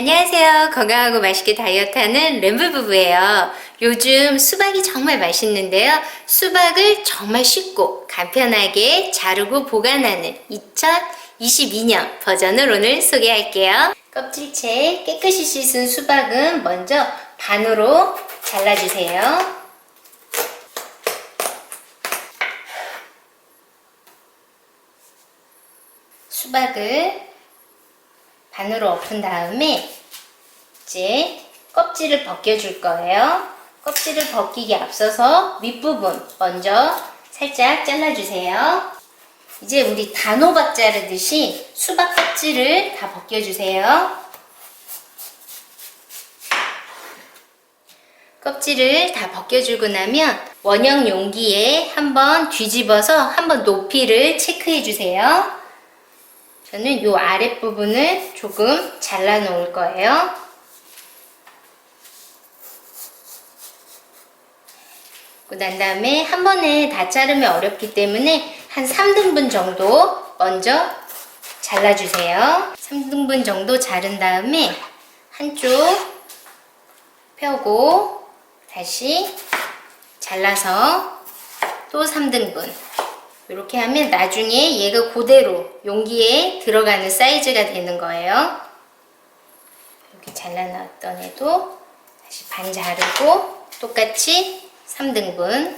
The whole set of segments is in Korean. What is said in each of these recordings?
안녕하세요. 건강하고 맛있게 다이어트하는 램블 부부예요. 요즘 수박이 정말 맛있는데요. 수박을 정말 쉽고 간편하게 자르고 보관하는 2022년 버전을 오늘 소개할게요. 껍질째 깨끗이 씻은 수박은 먼저 반으로 잘라주세요. 수박을 반으로 엎은 다음에 이제 껍질을 벗겨줄 거예요. 껍질을 벗기기 앞서서 윗부분 먼저 살짝 잘라주세요. 이제 우리 단호박 자르듯이 수박 껍질을 다 벗겨주세요. 껍질을 다 벗겨주고 나면 원형 용기에 한번 뒤집어서 한번 높이를 체크해 주세요. 저는 요 아랫부분을 조금 잘라 놓을 거예요. 난 다음에 한 번에 다 자르면 어렵기 때문에 한 3등분 정도 먼저 잘라주세요. 3등분 정도 자른 다음에 한쪽 펴고 다시 잘라서 또 3등분 이렇게 하면 나중에 얘가 그대로 용기에 들어가는 사이즈가 되는 거예요. 이렇게 잘라놨던 애도 다시 반 자르고 똑같이 3등분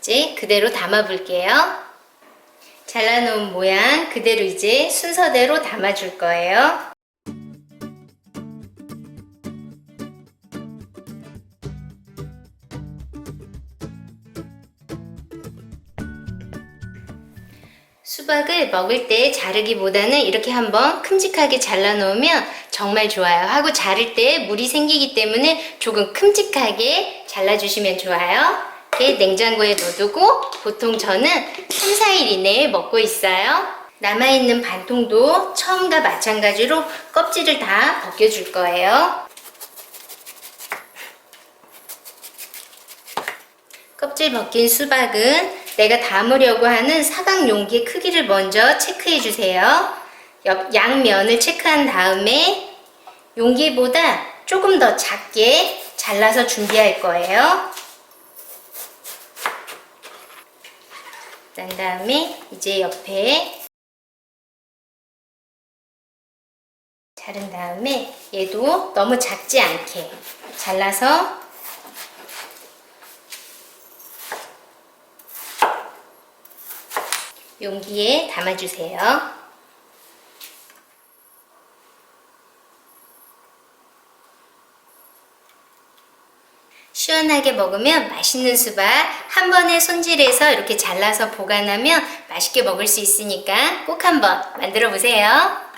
이제 그대로 담아 볼게요. 잘라놓은 모양 그대로 이제 순서대로 담아줄 거예요. 수박을 먹을 때 자르기보다는 이렇게 한번 큼직하게 잘라 놓으면 정말 좋아요. 하고 자를 때 물이 생기기 때문에 조금 큼직하게 잘라주시면 좋아요. 이렇게 냉장고에 넣어두고 보통 저는 3, 4일 이내에 먹고 있어요. 남아있는 반통도 처음과 마찬가지로 껍질을 다 벗겨줄 거예요. 껍질 벗긴 수박은 내가 담으려고 하는 사각 용기의 크기를 먼저 체크해 주세요. 옆 양면을 체크한 다음에 용기보다 조금 더 작게 잘라서 준비할 거예요. 난 다음에 이제 옆에 자른 다음에 얘도 너무 작지 않게 잘라서 용기에 담아주세요. 시원하게 먹으면 맛있는 수박 한 번에 손질해서 이렇게 잘라서 보관하면 맛있게 먹을 수 있으니까 꼭 한번 만들어 보세요.